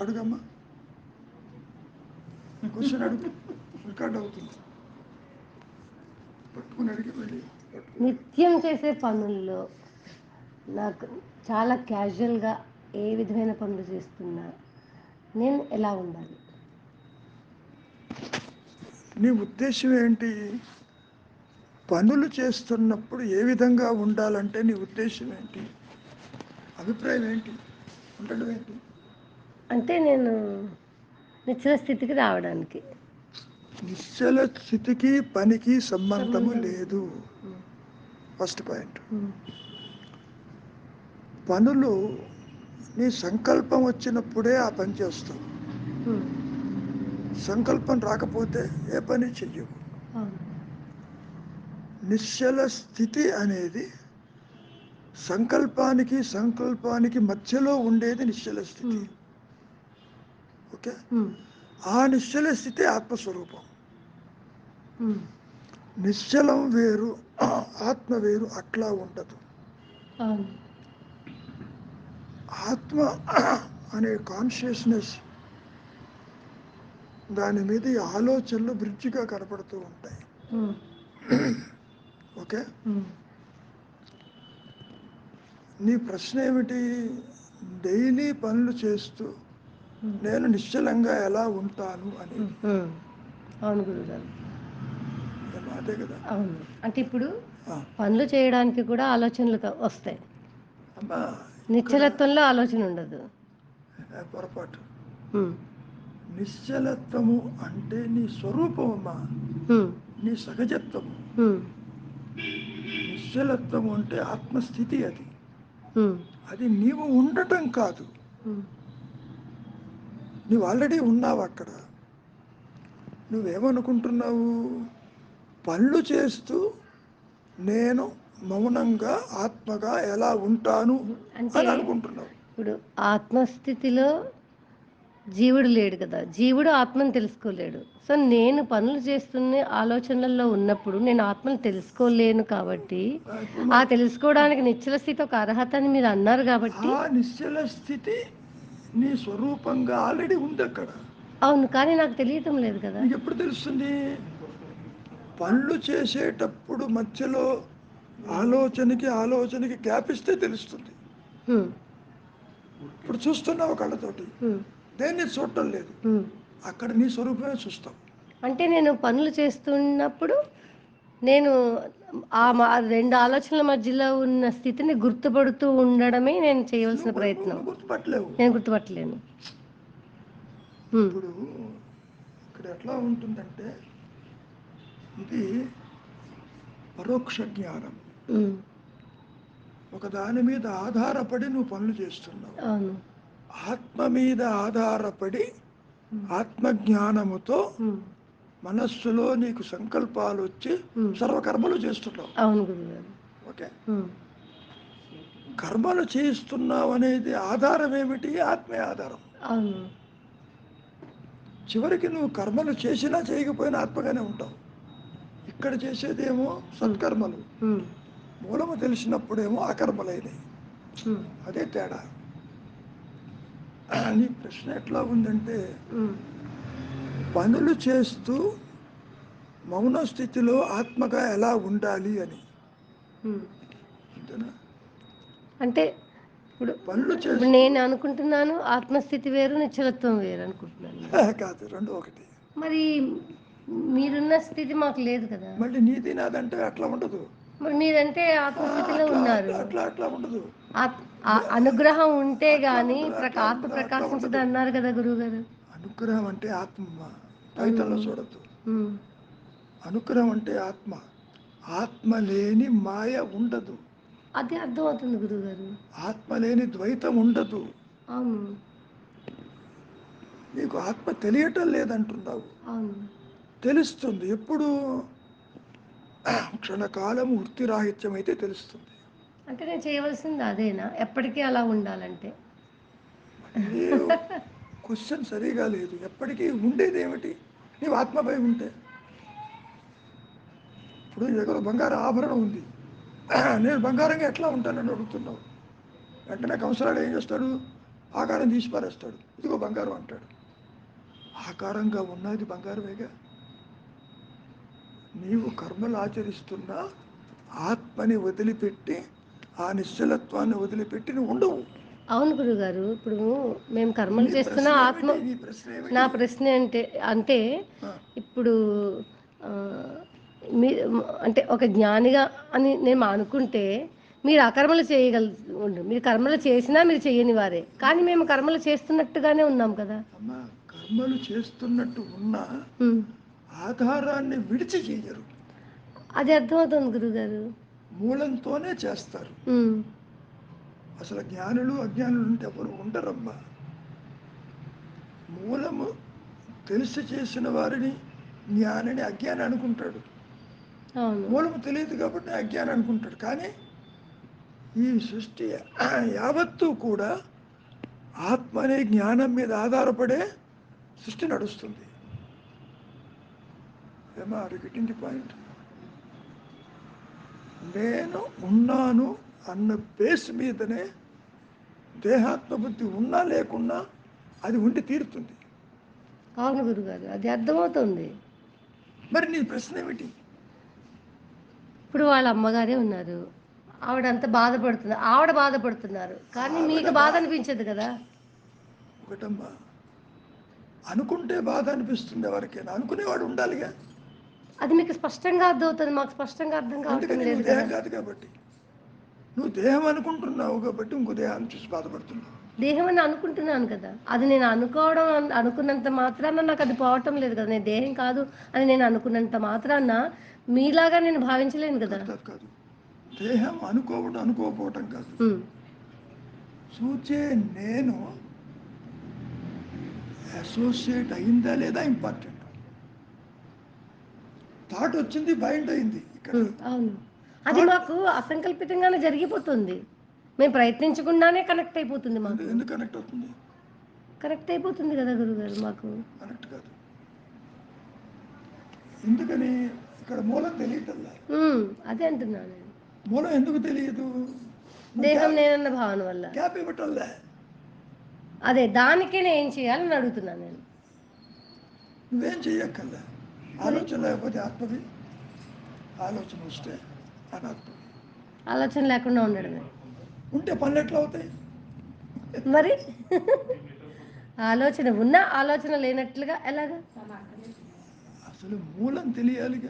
అడుగమ్మా. Question అడుగు. Record అవుతుంది. పట్టుకుని అడిగి వెళ్ళి. నిత్యం చేసే పనుల్లో నాకు చాలా క్యాజువల్గా ఏ విధమైన పనులు చేస్తున్నా నేను ఎలా ఉండాలి? నీ ఉద్దేశం ఏంటి? పనులు చేస్తున్నప్పుడు ఏ విధంగా ఉండాలంటే నీ ఉద్దేశం ఏంటి? అభిప్రాయం ఏంటి? ఉండడం ఏంటి? అంటే నేను నిశ్చల స్థితికి రావడానికి. నిశ్చల స్థితికి పనికి సంబంధము సంబంధం. లేదు. ఫస్ట్ పాయింట్ పనులు నీ సంకల్పం వచ్చినప్పుడే ఆ పని చేస్తావు. సంకల్పం రాకపోతే ఏ పని చెయ్యవు. నిశ్చల స్థితి అనేది సంకల్పానికి సంకల్పానికి మధ్యలో ఉండేది నిశ్చల స్థితి. ఓకే? ఆ నిశ్చల స్థితి ఆత్మస్వరూపం. నిశ్చలం వేరు ఆత్మ వేరు అట్లా ఉండదు. ఆత్మ అనే కాన్షియస్నెస్ దాని మీద ఈ ఆలోచనలు బ్రిడ్జిగా కనపడుతూ ఉంటాయి. ఓకే? నీ ప్రశ్న ఏమిటి? డైలీ పనులు చేస్తూ నేను నిశ్చలంగా ఎలా ఉంటాను అని. అవును గురుగారు. అదే కదా. అవును. అంటే ఇప్పుడు పనులు చేయడానికి కూడా ఆలోచనలు వస్తాయి. నిశ్చలత్వంలో ఆలోచన ఉండదు. పొరపాటు. నిశ్చలత్వము అంటే నీ స్వరూపం అమ్మా. నీ సహజత్వము. నిశ్చలత్వము అంటే ఆత్మస్థితి అది. అది నీవు ఉండటం కాదు. నువ్వు ఆల్రెడీ ఉన్నావు అక్కడ. నువ్వేమనుకుంటున్నావు? పనులు చేస్తూ నేను మౌనంగా ఆత్మగా ఎలా ఉంటాను అని అనుకుంటున్నావు. ఇప్పుడు ఆత్మస్థితిలో జీవుడు లేడు కదా. జీవుడు ఆత్మను తెలుసుకోలేడు. సో నేను పనులు చేస్తున్న ఆలోచనలలో ఉన్నప్పుడు నేను ఆత్మను తెలుసుకోలేను కాబట్టి ఆ తెలుసుకోవడానికి నిశ్చల స్థితి ఒక అర్హత అని మీరు అన్నారు కాబట్టి ఆ నిశ్చల స్థితి నీ స్వరూపంగా ఆల్రెడీ ఉంది అక్కడ. అవును కానీ నాకు తెలియటం లేదు కదా. నీకు ఎప్పుడు తెలుస్తుంది? పనులు చేసేటప్పుడు మధ్యలో ఆలోచనకి ఆలోచనకి గ్యాప్ ఇస్తే తెలుస్తుంది. ఇప్పుడు చూస్తున్నావు కళ్ళతోటి. దేన్ని చూడటం లేదు. అక్కడ నీ స్వరూపమే చూస్తావు. అంటే నేను పనులు చేస్తున్నప్పుడు నేను ఆ రెండు ఆలోచనల మధ్యలో ఉన్న స్థితిని గుర్తుపడుతూ ఉండడమే నేను చేయవలసిన ప్రయత్నం. గుర్తుపట్టలేవు. నేను గుర్తుపట్టలేను. ఇప్పుడు ఇక్కడ ఎట్లా ఉంటుందంటే ఇది పరోక్ష జ్ఞానం. ఒక దాని మీద ఆధారపడి నువ్వు పనులు చేస్తున్నావు. ఆత్మ మీద ఆధారపడి ఆత్మజ్ఞానముతో హ్మ్, మనస్సులో నీకు సంకల్పాలు వచ్చి. సర్వకర్మలు చేస్తున్నావు. ఓకే. కర్మలు చేస్తున్నావు అనేది ఆధారం ఏమిటి? ఆత్మే ఆధారం. చివరికి నువ్వు కర్మలు చేసినా చేయకపోయినా ఆత్మగానే ఉంటావు. ఇక్కడ చేసేదేమో సత్కర్మలు. మూలము తెలిసినప్పుడేమో అకర్మలైనవి. అదే తేడా. నీ ప్రశ్న ఎట్లా ఉందంటే పనులు చేస్తూ మౌన స్థితిలో ఆత్మగా ఎలా ఉండాలి అని. అంటే ఇప్పుడు పనులు నేను అనుకుంటున్నాను ఆత్మస్థితి వేరు నిశ్చలత్వం వేరు అనుకుంటున్నాను. కాదు రెండు ఒకటి. మరి మీరున్న స్థితి మాకు లేదు కదా. మళ్ళీ నీది నాదంటే అట్లా ఉండదు. మరి మీరంటే ఆత్మస్థితిలో ఉన్నారు. అట్లా అట్లా ఉండదు. అనుగ్రహం ఉంటే గాని ఆత్మ ప్రకాశించదు. అన్నారు కదా గురువు గారు అనుగ్రహం అంటే ఆత్మ ద్వైతంలో చూడద్దు. అనుగ్రహం అంటే ఆత్మ. ఆత్మ లేని మాయ ఉండదు. అది అర్థమవుతుంది గురువు గారు ఆత్మ లేని ద్వైతం ఉండదు. నీకు ఆత్మ తెలియటం లేదంటున్నావు. తెలుస్తుంది. ఎప్పుడు క్షణకాలం వృత్తిరాహిత్యం అయితే తెలుస్తుంది. అంటే నేను చేయవలసింది అదేనా? ఎప్పటికీ అలా ఉండాలంటే. క్వశ్చన్ సరిగా లేదు. ఎప్పటికీ ఉండేది ఏమిటి నీవు ఆత్మపై ఉంటే. ఇప్పుడు నీ దగ్గర బంగారు ఆభరణం ఉంది. నేను బంగారంగా ఎట్లా ఉంటానని అడుగుతున్నావు? వెంటనే కంసరాడు ఏం చేస్తాడు? ఆకారం తీసి పారేస్తాడు. ఇదిగో బంగారం అంటాడు. ఆకారంగా ఉన్నది బంగారమేగా? నీవు కర్మలు ఆచరిస్తున్నా ఆత్మని వదిలిపెట్టి ఆ నిశ్చలత్వాన్ని వదిలిపెట్టి నువ్వు ఉండవు. అవును గురుగారు ఇప్పుడు మేము కర్మలు చేస్తున్న ఆత్మ? నీ ప్రశ్న అంటే అంటే ఇప్పుడు మీ అంటే ఒక జ్ఞానిగా అని నేను అనుకుంటే మీరు అకర్మలు చేయగల మీరు కర్మలు చేసినా మీరు చేయని వారే కానీ మేము కర్మలు చేస్తున్నట్టుగానే ఉన్నాం కదా కర్మలు చేస్తున్నట్టు ఉన్నా. ఆధారాన్ని విడిచి చేయరు అది అర్థమవుతుంది గురుగారు మూలంతోనే చేస్తారు. అసలు జ్ఞానులు అజ్ఞానులు ఉంటే ఎవరు ఉండరమ్మా. మూలము తెలిసి చేసిన వారిని జ్ఞానిని అజ్ఞాని అనుకుంటాడు. మూలము తెలియదు కాబట్టి అజ్ఞాని అనుకుంటాడు. కానీ ఈ సృష్టి యావత్తు కూడా ఆత్మ అనే జ్ఞానం మీద ఆధారపడే సృష్టి నడుస్తుంది. ఏమా ది పాయింట్. నేను ఉన్నాను అన్న బేస్ మీదనే దేహాత్మ బుద్ధి ఉన్నా లేకున్నా అది ఉండి తీరుతుంది. అవును గురుగారు అది అర్థమవుతుంది. మరి నీ ప్రశ్న ఏమిటి? ఇప్పుడు వాళ్ళ అమ్మగారే ఉన్నారు. ఆవిడ అంత బాధపడుతుంది ఆవిడ బాధపడుతున్నారు. కానీ మీకు బాధ అనిపించదు కదా? ఒకటమ్మా అనుకుంటే బాధ అనిపిస్తుంది ఎవరికైనా. అనుకునేవాడు ఉండాలిగా. అది మీకు స్పష్టంగా అర్థమవుతుంది. మాకు స్పష్టంగా అర్థం కాదు కాబట్టి. నువ్వు దేహం అనుకుంటున్నావు కాబట్టి ఇంకో దేహాన్ని చూసి బాధపడుతున్నావు. దేహం అని అనుకుంటున్నాను కదా. అది నేను అనుకోవడం అన్- అనుకున్నంత మాత్రాన నాకు అది పోవటం లేదు కదా. నేను దేహం కాదు అని నేను అనుకున్నంత మాత్రాన మీలాగా నేను భావించలేను కదా. కాదు. దేహం అనుకోవడం అనుకోకపోవటం కాదు. చూచే నేను అసోసియేట్ అయిందా లేదా ఇంపార్టెంట్ థాట్ వచ్చింది బైండ్ అయింది. ఇక్కడ అవును. అది మాకు అసంకల్పితంగానే జరిగిపోతుంది. మేము ప్రయత్నించకుండానే కనెక్ట్ అయిపోతుంది మాకు. ఎందు- ఎందుకు కనెక్ట్ అవుతుంది? కనెక్ట్ అయిపోతుంది కదా గురుగారు మాకు. కనెక్ట్ కాదు. ఎందుకని ఇక్కడ మూలం తెలియటల్లా అదే అంటున్నాను నేను. మూలం ఎందుకు తెలియదు? దేహం నేనన్న భావన వల్ల. గ్యాప్ ఇవ్వటల్లా అదే దానికే నేను ఏం చేయాలని అడుగుతున్నాను నేను. నువ్వేం చెయ్యక్కల్లా ఆలోచన లేకపోతే ఆత్మవి. ఆలోచన వస్తే అనాత్మవి ఆలోచన లేకుండా ఉండడమే. ఉంటే పనులు ఎట్లా అవుతాయి? మరి? ఆలోచన ఉన్నా ఆలోచన లేనట్లుగా ఎలాగా? అసలు మూలం తెలియాలిగా.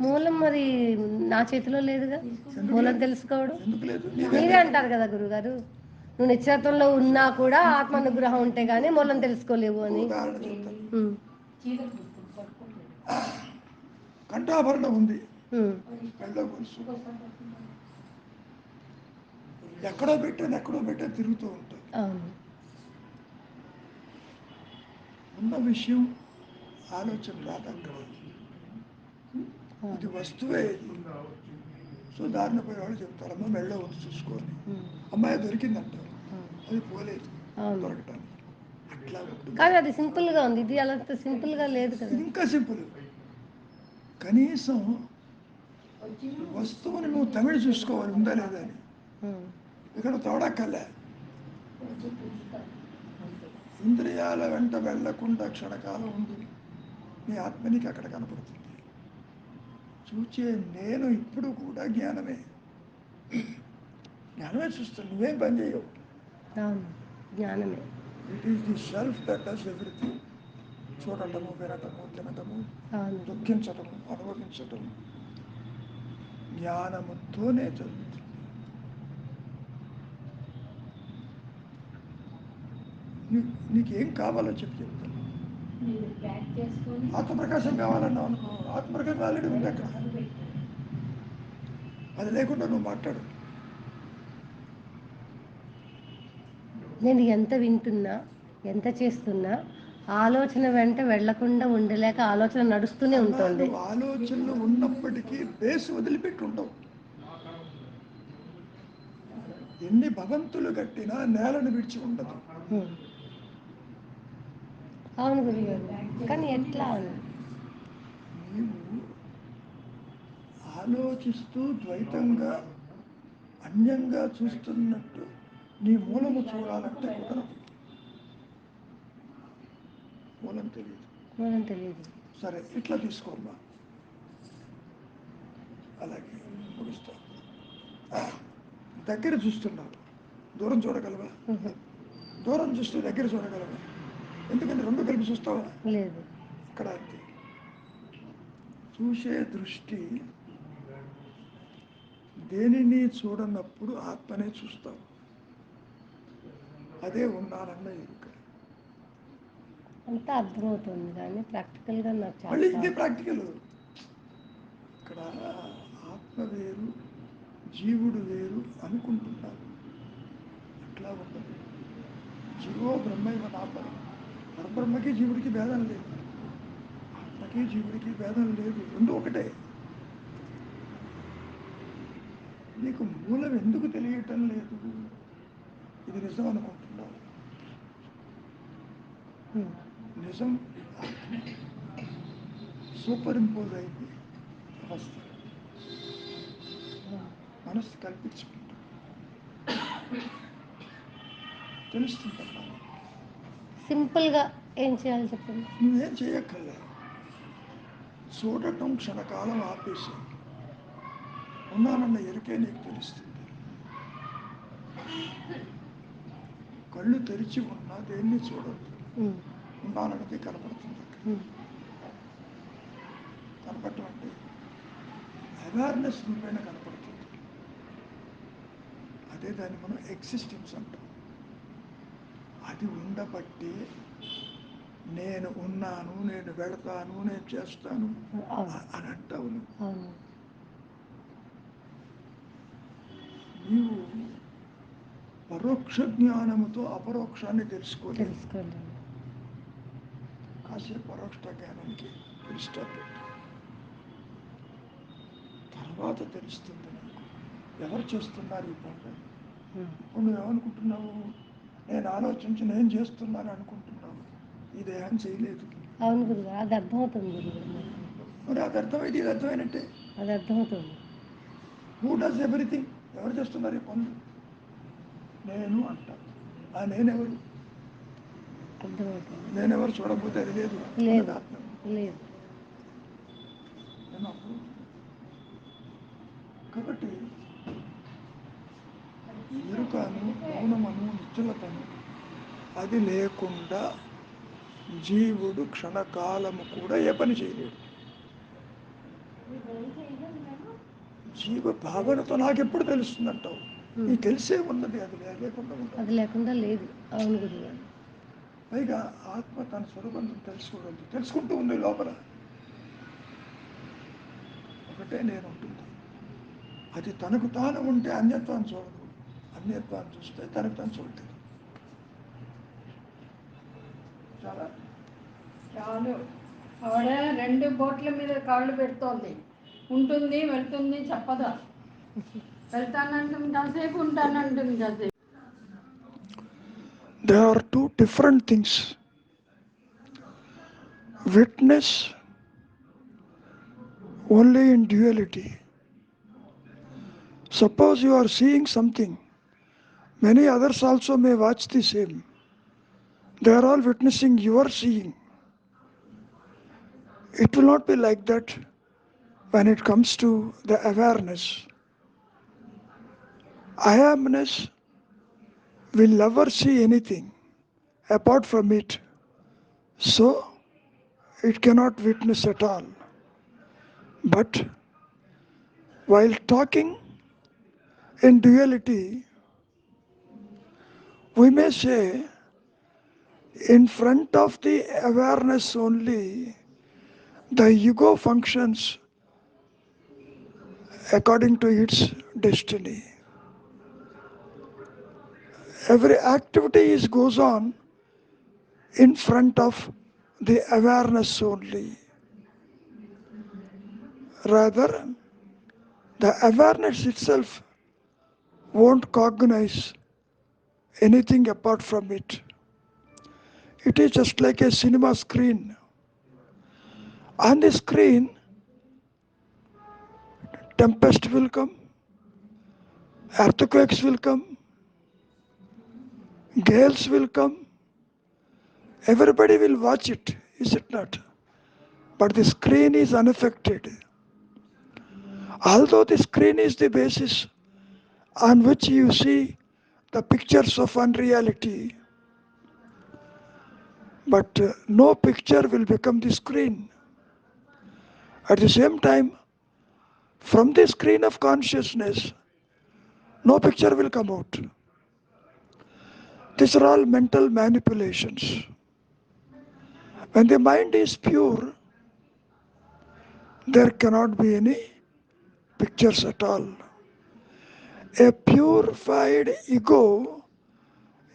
మూలం మరి నా చేతిలో లేదుగా? మూలం తెలుసుకోవడం? మీరే అంటారు కదా గురుగారు నువ్వు నిశ్చలత్వంలో ఉన్నా కూడా ఆత్మానుగ్రహం ఉంటే గానీ మూలం తెలుసుకోలేవు అని. కంఠాభరణం ఉంది. మెళ్ళో గొలుసు ఎక్కడో పెట్టాను ఎక్కడో పెట్టాను తిరుగుతూ ఉంటుంది. అవును. ఉన్న విషయం ఆలోచన రాదు అక్కడ ఇది వస్తువే. సో దారిన పోయే వాళ్ళు చెప్తారు అమ్మ మెళ్ళో ఉంది చూసుకొని. అమ్మాయి దొరికిందంటారు అవును. అది పోలేదు. దొరకటానికి. అట్లా ఉంటుంది కానీ అది సింపుల్గా ఉంది. ఇది అలా సింపుల్గా లేదు కదా. ఇంకా సింపుల్. కనీసం వస్తువుని నువ్వు తమిళ చూసుకోవాలి ఉందా లేదా అని ఇక్కడ తోడక్కలే ఇంద్రియాల వెంట వెళ్ళకుండా క్షణకాలం ఉంది నీ ఆత్మ నీకు అక్కడ కనపడుతుంది చూచే నేను ఇప్పుడు కూడా జ్ఞానమే జ్ఞానమే చూస్తాను నువ్వేం పని చేయవు జ్ఞానమే it is the self that does everything చూడటము వినటము తినటము దుఃఖించటము అనుభవించటము జ్ఞానముతోనే జరుగుతుంది నీ- నీకేం కావాలో చెప్పి చెప్తాను ఆత్మప్రకాశం కావాలన్నావు అనుకో ఆత్మప్రకాశం ఆల్రెడీ ఉంది అక్కడ. అది లేకుండా నువ్వు మాట్లాడు. నేను ఎంత వింటున్నా ఎంత చేస్తున్నా ఆలోచన వెంట వెళ్ళకుండా ఉండలేక ఆలోచన నడుస్తూనే ఉంటుంది. ఆలోచనలు ఉన్నప్పటికీ బేస్ వదిలిపెట్టి ఉండవు ఎన్ని భవంతులు కట్టినా నేలను విడిచి ఉండదు. అవును గురుగారు. కానీ ఎట్లా నీవు ఆలోచిస్తూ ద్వైతంగా అన్యంగా చూస్తున్నట్టు నీ మూలము చూడాలంటే కుదరదు. మూలం తెలియదు. మనం తెలియదు. సరే ఇట్లా తీసుకోమ్మా. అలాగే ముగిస్తా. దగ్గర చూస్తున్నావు. దూరం చూడగలవా. దూరం చూస్తూ దగ్గర చూడగలవా? ఎందుకంటే రెండు కలిపి చూస్తావా? లేదు. ఇక్కడ అంతే. చూసే దృష్టి దేనిని చూడనప్పుడు ఆత్మనే చూస్తావు. అదే ఉన్నానన్న ఎరుక. అంతా అర్థమవుతుంది కానీ ప్రాక్టికల్గా నాకు మళ్ళీ చాలా ఇదే ప్రాక్టికల్. ఇక్కడ ఆత్మ వేరు జీవుడు వేరు అనుకుంటున్నావు అట్లా ఉండదు. జీవో బ్రహ్మైవ నాపరం. పరబ్రహ్మకి జీవుడికి భేదం లేదు. ఆత్మకి జీవుడికి భేదం లేదు. రెండు ఒకటే. నీకు మూలం ఎందుకు తెలియటం లేదు? ఇది నిజం అనుకుంటున్నావు. నిజం? సూపర్ ఇంపోజ్ అయింది. అవస్థ మనస్సు కల్పించుకుంటా. తెలుస్తుందమ్మా సింపుల్గా ఏం చేయాలి చెప్పండి? నువ్వేం చేయక్కర్లే. చూడటం క్షణకాలం ఆపేసి ఉన్నానన్న ఎరుకే నీకు తెలుస్తుంది. కళ్ళు తెరిచి ఉన్నా దేన్ని చూడద్దు. ఉన్నానన్నది కనపడుతుంది. కనపడటం అంటే అవేర్నెస్ నువ్వైనా కనపడుతుంది. అదే దాన్ని మనం ఎగ్జిస్టెన్స్ అంటాం. అది ఉండబట్టి నేను ఉన్నాను నేను వెళతాను నేను చేస్తాను అని అంటావు నీవు పరోక్ష జ్ఞానముతో అపరోక్షాన్ని తెలుసుకోలేదు కాసేపు పరోక్ష జ్ఞానానికి దృష్టి తర్వాత తెలుస్తుంది నీకు. ఎవరు చేస్తున్నారు ఈ పనులు. ఇప్పుడు నువ్వు ఏమనుకుంటున్నావు? నేను ఆలోచించి నేను చేస్తున్నాను అనుకుంటున్నావు. ఈ దేహం చేయలేదు. అవును గురుగారు అది అర్థమవుతుంది గురుగారు. మరి అది అర్థమైంది ఇది అర్థమైనట్టే. అది అర్థమవుతుంది. హూ డస్ ఎవ్రీథింగ్ ఎవరు చేస్తున్నారు ఈ పనులు? నేను అంటా. ఆ నేనెవరు? నేనెవరు చూడకపోతే అది లేదు. కాబట్టి ఎరుకను మౌనమను నిశ్చలతను అది లేకుండా జీవుడు క్షణకాలము కూడా ఏ పని చేయలేడు. జీవ భావనతో నాకెప్పుడు తెలుస్తుంది అంటావు నీ తెలిసే ఉన్నది అది లేకుండా అది లేకుండా లేదు. అవును గురుగారు. పైగా ఆత్మ తన స్వరూపం తెలుసుకోగలదు తెలుసుకుంటూ ఉంది లోపల. ఒకటే నేను ఉంటుంది. అది తనకు తాను ఉంటే అన్యత్వాన్ని చూడదు. అన్యత్వాన్ని చూస్తే తనకు తాను చూడలేదు. చాలా? చాలు. ఆవిడ రెండు బోట్ల మీద కాళ్ళు పెడుతోంది. ఉంటుంది వెళ్తుంది చెప్పదా. వెళ్తానంటుంది కాసేపు ఉంటానంటుంది కాసేపు. There are two different things. Witness only in duality. Suppose you are seeing something. Many others also may watch the same. They are all witnessing your seeing. It will not be like that when it comes to the awareness. I amness will never see anything apart from it. So, it cannot witness at all. But while talking in duality, we may say, in front of the awareness only, the ego functions according to its destiny every activity is goes on in front of the awareness only. Rather the awareness itself won't cognize anything apart from it. It is just like a cinema screen. On the screen tempest will come earthquakes will come gales will come, Everybody will watch it, is it not? But the screen is unaffected. Although the screen is the basis on which you see the pictures of unreality, but uh, no picture will become the screen. At the same time, from the screen of consciousness, no picture will come out. These are all mental manipulations. When the mind is pure, there cannot be any pictures at all. A purified ego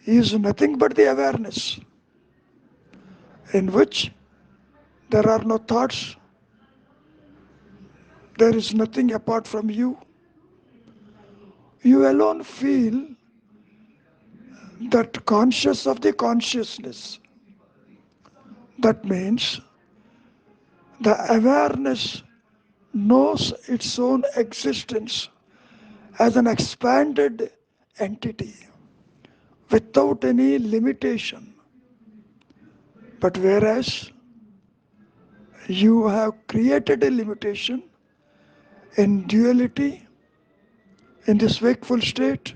is nothing but the awareness in which there are no thoughts, there is nothing apart from you. You alone feel that conscious of the consciousness. That means the awareness knows its own existence as an expanded entity without any limitation. But whereas you have created a limitation in duality, in this wakeful state,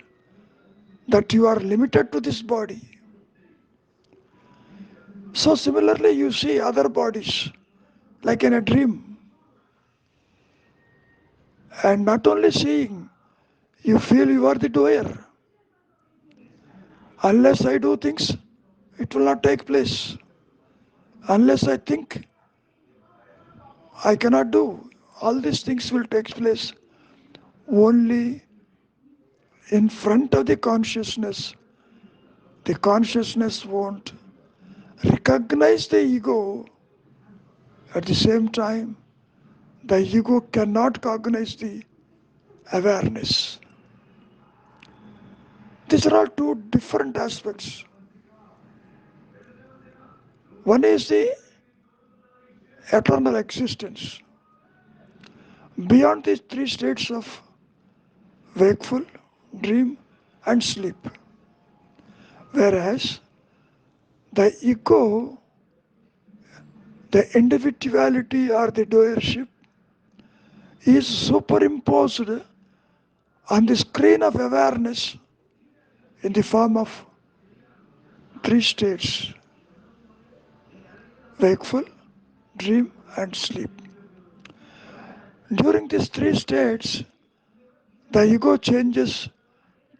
that you are limited to this body. So, similarly, you see other bodies like in a dream. And not only seeing, you feel you are the doer. Unless I do things, it will not take place. Unless I think, I cannot do. All these things will take place only in front of the consciousness. The consciousness won't recognize the ego. At the same time, the ego cannot cognize the awareness. These are all two different aspects. One is the eternal existence. Beyond these three states of wakeful, dream, and sleep. Whereas the ego, the individuality or the doership is superimposed on the screen of awareness in the form of three states wakeful, dream, and sleep. During these three states, the ego changes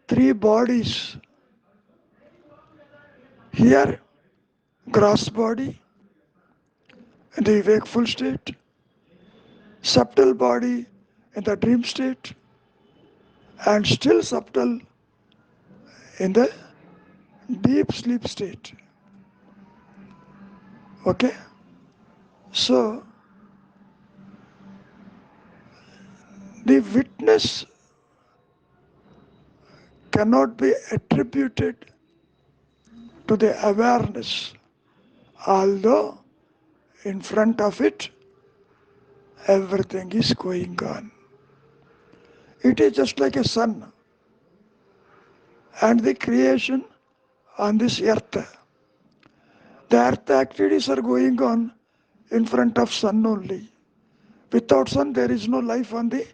three bodies. Here, gross body the wakeful state, subtle body in the dream state, and still subtle in the deep sleep state. Okay? So, the witness cannot be attributed to the awareness, although in front of it everything is going on. It is just like a sun and the creation on this earth. The earth activities are going on in front of sun only. Without sun, there is no life on the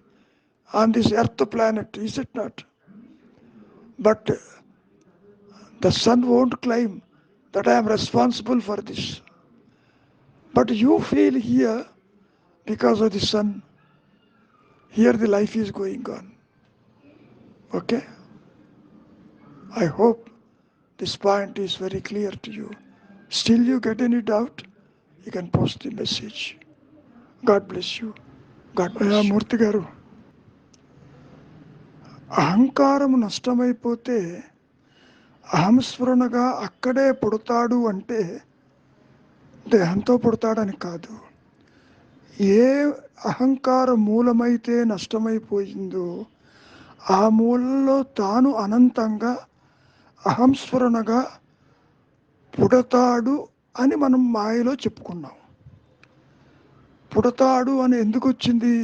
on this earth planet, is it not? But the sun won't claim that I am responsible for this. But you feel here because of the sun. Here the life is going on. Okay? I hope this point is very clear to you. Still, you get any doubt, you can post the message. God bless you. God bless you. Murti అహంకారం నష్టమైపోతే అహంస్మరణగా అక్కడే పుడతాడు అంటే దేహంతో పుడతాడని కాదు. ఏ అహంకార మూలమైతే నష్టమైపోయిందో ఆ మూలంలో తాను అనంతంగా అహంస్మరణగా పుడతాడు అని మనం మాయలో చెప్పుకున్నాం. పుడతాడు అని ఎందుకు వచ్చింది?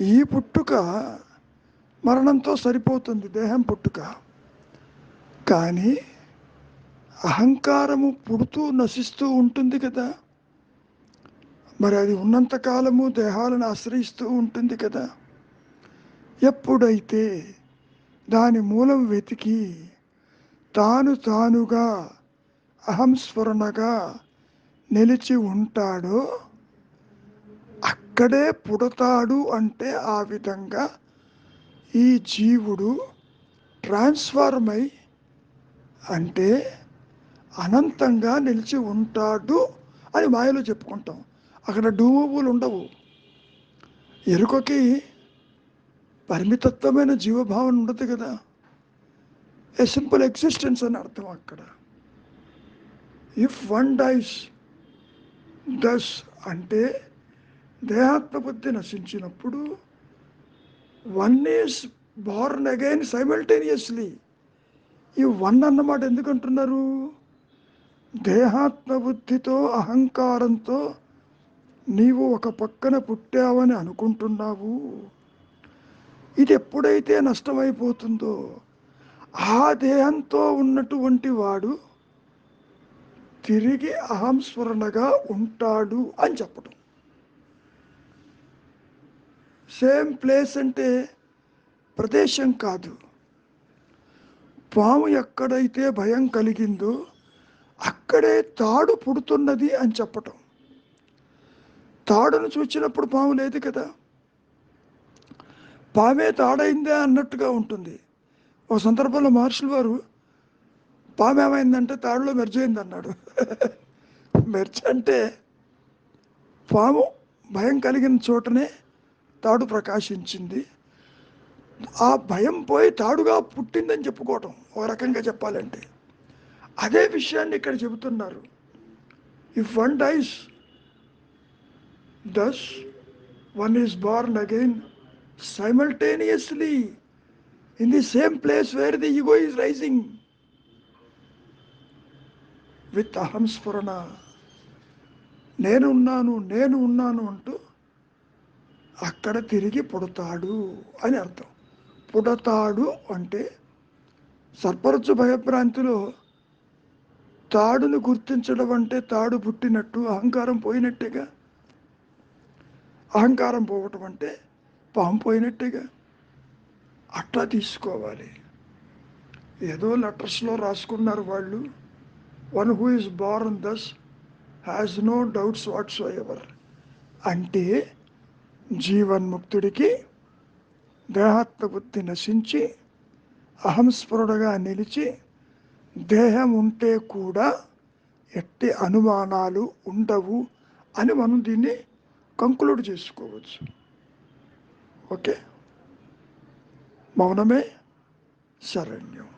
ఈ పుట్టుక మరణంతో సరిపోతుంది దేహం పుట్టుక. కానీ అహంకారము పుడుతూ నశిస్తూ ఉంటుంది కదా. మరి అది ఉన్నంత కాలము దేహాలను ఆశ్రయిస్తూ ఉంటుంది కదా. ఎప్పుడైతే దాని మూలం వెతికి తాను తానుగా అహంస్ఫురణగా నిలిచి ఉంటాడో అక్కడే పుడతాడు అంటే ఆ విధంగా ఈ జీవుడు ట్రాన్స్ఫార్మ్ అయి అంటే అనంతంగా నిలిచి ఉంటాడు అని మాయలో చెప్పుకుంటాం. అక్కడ డూమబులు ఉండవు. ఎరుకకి పరిమితత్వమైన జీవభావన ఉండదు కదా. ఏ సింపుల్ ఎగ్జిస్టెన్స్ అని అర్థం అక్కడ. ఇఫ్ వన్ డైస్ దస్ అంటే దేహాత్మ బుద్ధి నశించినప్పుడు one is born again simultaneously ఈ వన్ అన్నమాట ఎందుకంటున్నారు దేహాత్మబుద్ధితో దేహాత్మ బుద్ధితో అహంకారంతో నీవు ఒక పక్కన పుట్టావని అనుకుంటున్నావు. ఇది ఎప్పుడైతే నష్టమైపోతుందో ఆ దేహంతో ఉన్నటువంటి వాడు తిరిగి అహంస్మరణగా ఉంటాడు అని చెప్పడం సేమ్ ప్లేస్ అంటే ప్రదేశం కాదు. పాము ఎక్కడైతే భయం కలిగిందో అక్కడే తాడు పుడుతున్నది అని చెప్పటం. తాడును చూచినప్పుడు పాము లేదు కదా. పామే తాడైందే అన్నట్టుగా ఉంటుంది. ఒక సందర్భంలో మహర్షులు వారు పాము ఏమైందంటే తాడులో మెర్జైంది అన్నాడు మెర్జ్ అంటే పాము భయం కలిగిన చోటనే తాడు ప్రకాశించింది. ఆ భయం పోయి తాడుగా పుట్టిందని చెప్పుకోవటం ఒక రకంగా చెప్పాలంటే. అదే విషయాన్ని ఇక్కడ చెబుతున్నారు. If one dies thus one is born again simultaneously in the same place where the ego is rising with అహం స్ఫురణ నేను ఉన్నాను నేను ఉన్నాను అంటూ అక్కడ తిరిగి పుడతాడు అని అర్థం. పుడతాడు అంటే సర్పరచు భయభ్రాంతిలో తాడును గుర్తించడం అంటే తాడు పుట్టినట్టు అహంకారం పోయినట్టేగా? అహంకారం పోవటం అంటే పాము పోయినట్టేగా? అట్లా తీసుకోవాలి. ఏదో లెటర్స్లో రాసుకున్నారు వాళ్ళు. One who is born thus has no doubts whatsoever అంటే జీవన్ముక్తుడికి దేహాత్మబుద్ధి నశించి అహంస్ఫురుడుగా నిలిచి దేహం ఉంటే కూడా ఎట్టి అనుమానాలు ఉండవు అని మనం దీన్ని కంక్లూడ్ చేసుకోవచ్చు. ఓకే? మౌనమే శరణ్యం.